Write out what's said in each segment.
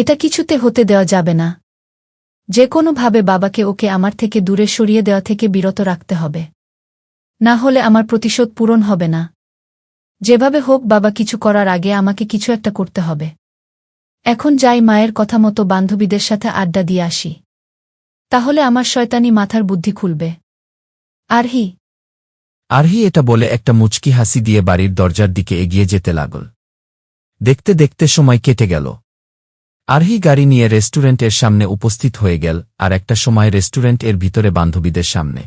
এটা কিছুতে হতে দেওয়া যাবে না। যে কোনোভাবে বাবাকে ওকে আমার থেকে দূরে সরিয়ে দেওয়া থেকে বিরত রাখতে হবে। না হলে আমার প্রতিশোধ পূরণ হবে না। যেভাবে হোক, বাবা কিছু করার আগে আমাকে কিছু একটা করতে হবে। এখন যাই মায়ের কথা মতো বান্ধবীদের সাথে আড্ডা দিয়ে আসি। তাহলে আমার শয়তানি মাথার বুদ্ধি খুলবে। আরহি। আরহি এটা বলে একটা মুচকি হাসি দিয়ে বাড়ির দরজার দিকে এগিয়ে যেতে লাগল। দেখতে দেখতে সময় কেটে গেল। আরহি গাড়ি নিয়ে রেস্টুরেন্টের সামনে উপস্থিত হয়ে গেল আর একটা সময় রেস্টুরেন্টের ভিতরে বান্ধবীদের সামনে।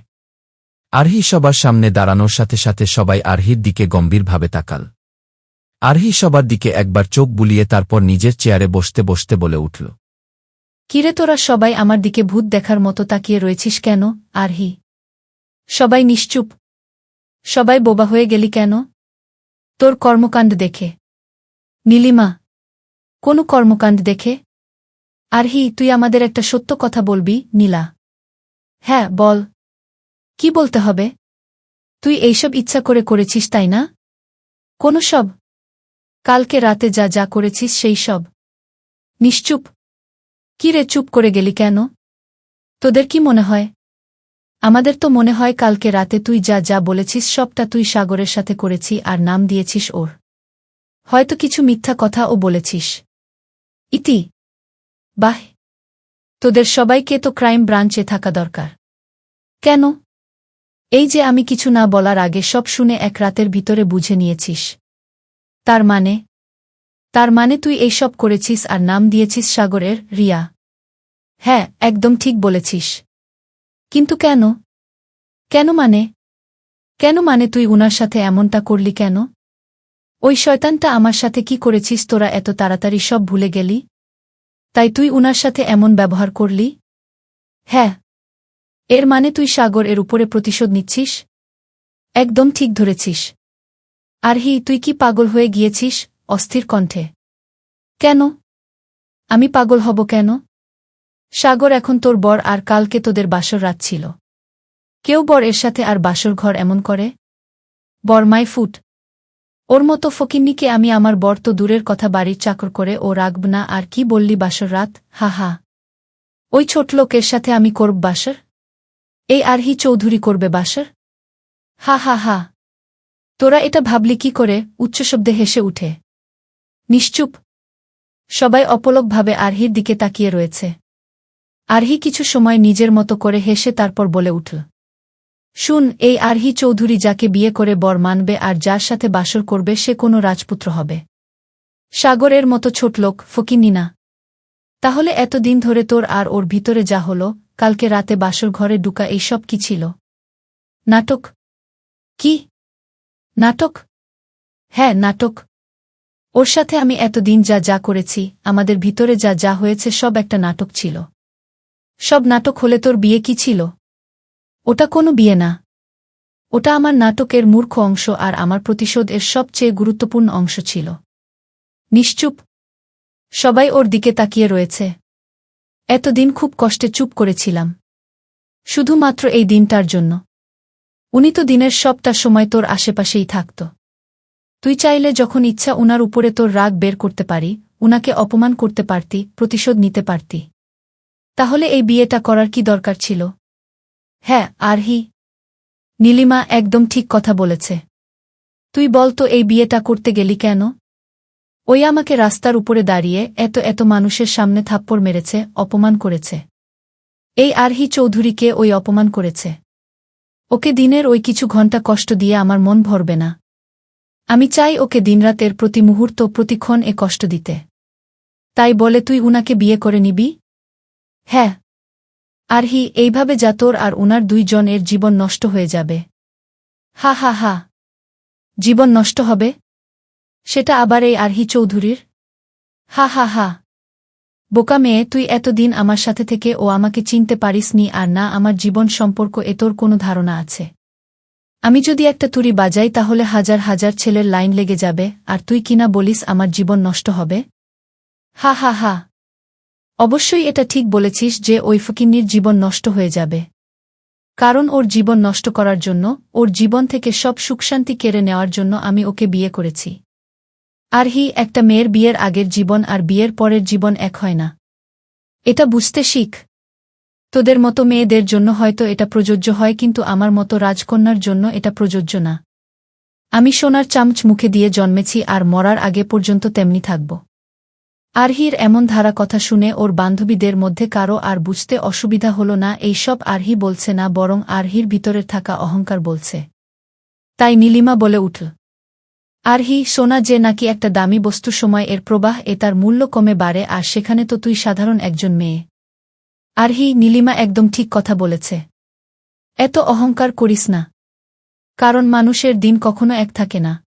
আরহি সবার সামনে দাঁড়ানোর সাথে সাথে সবাই আরহির দিকে গম্ভীরভাবে তাকাল। আরহি সবার দিকে একবার চোখ বুলিয়ে তারপর নিজের চেয়ারে বসতে বসতে বলে উঠল, কিরে তোরা সবাই আমার দিকে ভূত দেখার মতো তাকিয়ে রয়েছিস কেন, আরহি? সবাই নিশ্চুপ। সবাই বোবা হয়ে গেলি কেন? তোর কর্মকাণ্ড দেখে। নীলিমা কোনো কর্মকাণ্ড দেখে? আর হি তুই আমাদের একটা সত্য কথা বলবি, নীলা। হ্যাঁ বল। কি বলতে হবে? তুই এইসব ইচ্ছা করে করেছিস, তাই না? কোনো সব। কালকে রাতে যা যা করেছিস, সেই সব। নিশ্চুপ কি রে, চুপ করে গেলি কেন? তোদের কি মনে হয়? আমাদের তো মনে হয় কালকে রাতে তুই যা যা বলেছিস, সবটা তুই সাগরের সাথে করেছি আর নাম দিয়েছিস ওর। হয়তো কিছু মিথ্যা কথাও বলেছিস। ইতি। বাহ! তোদের সবাইকে তো ক্রাইম ব্রাঞ্চে থাকা দরকার। কেন? এই যে আমি কিছু না বলার আগে সব শুনে এক রাতের ভিতরে বুঝে নিয়েছিস। তার মানে? তার মানে তুই এইসব করেছিস আর নাম দিয়েছিস সাগরের রিয়া। হ্যাঁ একদম ঠিক বলেছিস। কিন্তু কেন? কেন মানে? কেন মানে তুই উনার সাথে এমনটা করলি কেন? ওই শয়তানটা আমার সাথে কি করেছিস? তোরা এত তাড়াতাড়ি সব ভুলে গেলি? তাই তুই উনার সাথে এমন ব্যবহার করলি? হ্যাঁ। এর মানে তুই সাগর এর উপরে প্রতিশোধ নিচ্ছিস? একদম ঠিক ধরেছিস। আর হি, তুই কি পাগল হয়ে গিয়েছিস অস্থির কণ্ঠে? কেন? আমি পাগল হব কেন? সাগর এখন তোর বর আর কালকে তোদের বাসর রাত ছিল। কেউ বর এর সাথে আর বাসর ঘর এমন করে? বর মাই ফুট। ওর মতো ফকিন্নিকে আমি আমার বর তো দূরের কথা বাড়ির চাকর করে ও রাখব না, আর কি বললি বাসর রাত? হা হা। ওই ছোট লোকের সাথে আমি করব বাসর? এই আরহি চৌধুরী করবে বাসর? হা হা হা। তোরা এটা ভাবলি কি করে? উচ্চশব্দে হেসে উঠে। নিশ্চুপ। সবাই অপলকভাবে আরহির দিকে তাকিয়ে রয়েছে। আরহি কিছু সময় নিজের মতো করে হেসে তারপর বলে উঠল শুন, এই আরহি চৌধুরী যাকে বিয়ে করে বর মানবে আর যার সাথে বাসর করবে, সে কোনো রাজপুত্র হবে। সাগরের মতো ছোট লোক, ফকিন্নি না। তাহলে এতদিন ধরে তোর আর ওর ভিতরে যা হল, কালকে রাতে বাসর ঘরে ডুকা এইসব কি ছিল? নাটক? কি? নাটক? হ্যাঁ নাটক। ওর সাথে আমি এতদিন যা যা করেছি, আমাদের ভিতরে যা যা হয়েছে, সব একটা নাটক ছিল। সব নাটক হলে তোর বিয়ে কি ছিল? ওটা কোনো বিয়ে না। ওটা আমার নাটকের মূর্খ অংশ আর আমার প্রতিশোধ এর সবচেয়ে গুরুত্বপূর্ণ অংশ ছিল। নিশ্চুপ সবাই ওর দিকে তাকিয়ে রয়েছে। এতদিন খুব কষ্টে চুপ করেছিলাম। শুধুমাত্র এই দিনটার জন্য। উনি তো দিনের সবটা সময় তোর আশেপাশেই থাকত। তুই চাইলে যখন ইচ্ছা উনার উপরে তোর রাগ বের করতে পারি, উনাকে অপমান করতে পারতি, প্রতিশোধ নিতে পারতি। তাহলে এই বিয়েটা করার কি দরকার ছিল? হ্যাঁ আরহি। নীলিমা একদম ঠিক কথা বলেছে। তুই বল তো এই বিয়েটা করতে গেলি কেন? ওই আমাকে রাস্তার উপরে দাঁড়িয়ে এত এত মানুষের সামনে থাপ্পড় মেরেছে, অপমান করেছে। এই আরহি চৌধুরীকে ওই অপমান করেছে। ওকে দিনের ওই কিছু ঘণ্টা কষ্ট দিয়ে আমার মন ভরবে না। আমি চাই ওকে দিনরাতের প্রতি মুহূর্ত প্রতিক্ষণ এ কষ্ট দিতে। তাই বলে তুই উনাকে বিয়ে করে নিবি? হ্যাঁ আরহি এইভাবে যা তোর আর উনার দুইজনের জীবন নষ্ট হয়ে যাবে। হা হা হা। জীবন নষ্ট হবে? সেটা আবার এই আরহি চৌধুরীর? হা হা হা। বোকা মেয়ে, তুই এতদিন আমার সাথে থেকে ও আমাকে চিনতে পারিসনি আর না, আমার জীবন সম্পর্ক এ তোর কোনো ধারণা আছে। আমি যদি একটা তুরি বাজাই তাহলে হাজার হাজার ছেলের লাইন লেগে যাবে, আর তুই কিনা বলিস আমার জীবন নষ্ট হবে? হা হা হা। অবশ্যই এটা ঠিক বলেছিস যে ওই ফকিন্নির জীবন নষ্ট হয়ে যাবে। কারণ ওর জীবন নষ্ট করার জন্য, ওর জীবন থেকে সব সুখশান্তি কেড়ে নেওয়ার জন্য আমি ওকে বিয়ে করেছি। আরহি, একটা মেয়ের বিয়ের আগের জীবন আর বিয়ের পরের জীবন এক হয় না। এটা বুঝতে শিখ। তোদের মতো মেয়েদের জন্য হয়তো এটা প্রযোজ্য হয়, কিন্তু আমার মতো রাজকন্যার জন্য এটা প্রযোজ্য না। আমি সোনার চামচ মুখে দিয়ে জন্মেছি আর মরার আগে পর্যন্ত তেমনি থাকব। আরহির এমন ধারা কথা শুনে ওর বান্ধবীদের মধ্যে কারও আর বুঝতে অসুবিধা হল না এইসব আরহি বলছে না, বরং আরহির ভিতরের থাকা অহংকার বলছে। তাই নীলিমা বলে উঠল আরহি, সোনা যে নাকি একটা দামি বস্তু সময় এর প্রবাহ এ তার মূল্য কমে বাড়ে, আর সেখানে তো তুই সাধারণ একজন মেয়ে। আরহি, নীলিমা একদম ঠিক কথা বলেছে। এত অহংকার করিস না। কারণ মানুষের দিন কখনো এক থাকে না।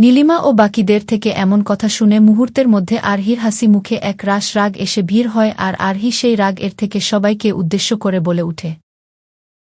নীলিমা ও বাকিদের থেকে এমন কথা শুনে মুহূর্তের মধ্যে আরহির হাসি মুখে এক রাস রাগ এসে ভিড় হয় আর আরহি সেই রাগ এর থেকে সবাইকে উদ্দেশ্য করে বলে উঠে।